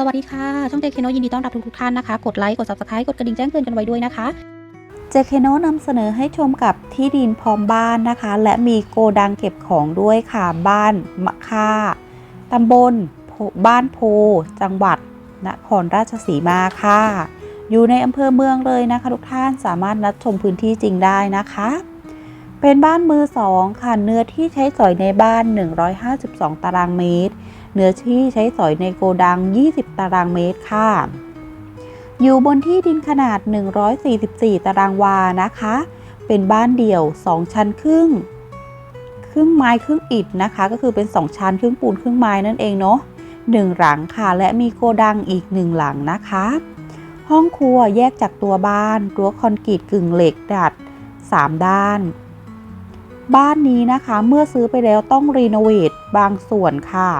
สวัสดีค่ะ ช่องเจเคโนยินดีต้อนรับทุกๆท่านนะคะ กดไลค์ กด subscribe กดกระดิ่งแจ้งเตือนกันไว้ด้วยนะคะเจเคโนนำเสนอให้ชมกับที่ดินพร้อมบ้านนะคะ และมีโกดังเก็บของด้วยค่ะ บ้านมะค่าตำบลบ้านโพ จังหวัดนครราชสีมาค่ะ อยู่ในอำเภอเมืองเลยนะคะ ทุกท่านสามารถนัดชมพื้นที่จริงได้นะคะ เป็นบ้านมือสองค่ะ เนื้อที่ใช้สอยในบ้าน 152 ตารางเมตร เนื้อที่ใช้สอยในโกดัง 20 ตารางเมตรค่ะ อยู่บนที่ดินขนาด 144 ตารางวานะคะ เป็นบ้านเดี่ยว 2 ชั้นครึ่ง ครึ่งไม้ครึ่งอิฐนะคะ ก็คือเป็น 2 ชั้นครึ่งปูนครึ่งไม้นั่นเองเนาะหนึ่งหลังค่ะ และมีโกดังอีกหนึ่งหลังนะคะ ห้องครัวแยกจากตัวบ้านรั้วคอนกรีตกึ่งเหล็กดัด 3 ด้าน บ้านนี้นะคะเมื่อซื้อไปแล้วต้องรีโนเวทบางส่วนค่ะ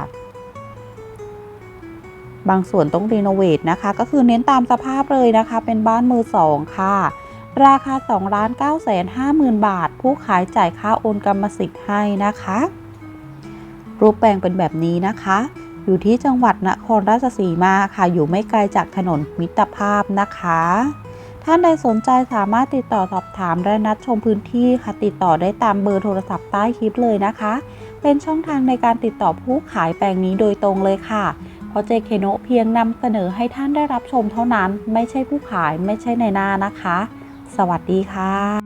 บางส่วนต้องรีโนเวทนะคะ ก็คือเน้นตามสภาพเลยนะคะ เป็นบ้านมือสองค่ะ ราคา2ล้าน9แสน5หมื่นบาท ผู้ขายจ่ายค่าโอนกรรมสิทธิ์ให้นะคะ รูปแปลงเป็นแบบนี้นะคะ อยู่ที่จังหวัดนครราชสีมาค่ะ อยู่ไม่ไกลจากถนนมิตรภาพนะคะ ท่านใดสนใจสามารถติดต่อสอบถามและนัดชมพื้นที่ค่ะติดต่อได้ตามเบอร์โทรศัพท์ใต้คลิปเลยนะคะ เป็นช่องทางในการติดต่อผู้ขายแปลงนี้โดยตรงเลยค่ะ เพราะเจเคโนเพียงนำเสนอให้ท่านได้รับชมเท่านั้น ไม่ใช่ผู้ขายไม่ใช่ในหน้านะคะ สวัสดีค่ะ